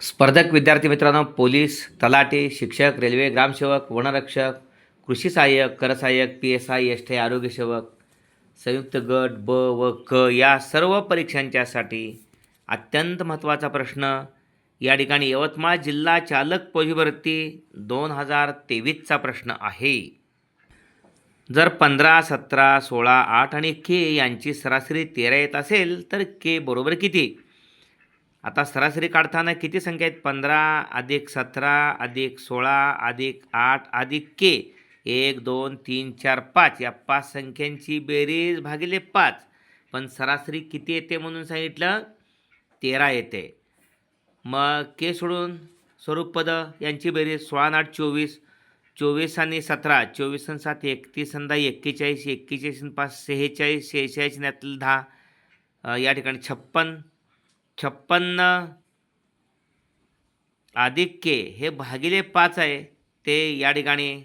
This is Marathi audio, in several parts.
स्पर्धक विद्यार्थी मित्रांनो पोलीस तलाठी शिक्षक रेल्वे ग्रामसेवक वनरक्षक कृषी सहाय्यक करसहाय्यक P S I S T आरोग्यसेवक संयुक्त गट ब व क या सर्व परीक्षांच्यासाठी अत्यंत महत्त्वाचा प्रश्न या ठिकाणी यवतमाळ जिल्हा चालक पोलीस भरती दोन हजार तेवीसचा प्रश्न आहे. जर पंधरा सतरा सोळा आठ आणि के यांची सरासरी तेरा येत असेल तर के बरोबर किती? आता सरासरी काढताना किती संख्या आहेत? पंधरा अधिक सतरा अधिक सोळा अधिक आठ अधिक के. एक दोन तीन चार पाच. या पाच संख्यांची बेरीज भागिले पाच. पण सरासरी किती येते म्हणून सांगितलं? तेरा येते. मग के सोडून स्वरूप पद यांची बेरीज सोळा आणि आठ चोवीस. चोवीस आणि सतरा. चोवीस आणि सात एकतीस आणि दहा एक्केचाळीस. एक्केचाळीस आणि पाच सेहेचाळीस. शेहेचाळीस आणि यातलं दहा. या ठिकाणी छप्पन. छप्पन्न अधिक के हे भागिले पाच आहे. ते या ठिकाणी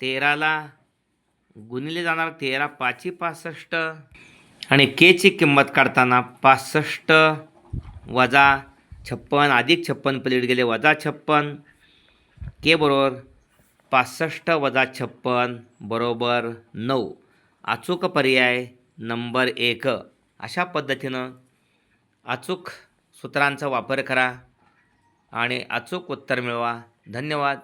तेराला गुणिले जाणार तेरा पाची पासष्ट. आणि केची किंमत काढताना पासष्ट वजा छप्पन अधिक छप्पन पलीड गेले वजा छप्पन. के बरोबर पासष्ट वजा छप्पन बरोबर नऊ. अचूक पर्याय नंबर एक. अशा पद्धतीनं अचूक सूत्रांचा वापर करा आणि अचूक उत्तर मिळवा. धन्यवाद.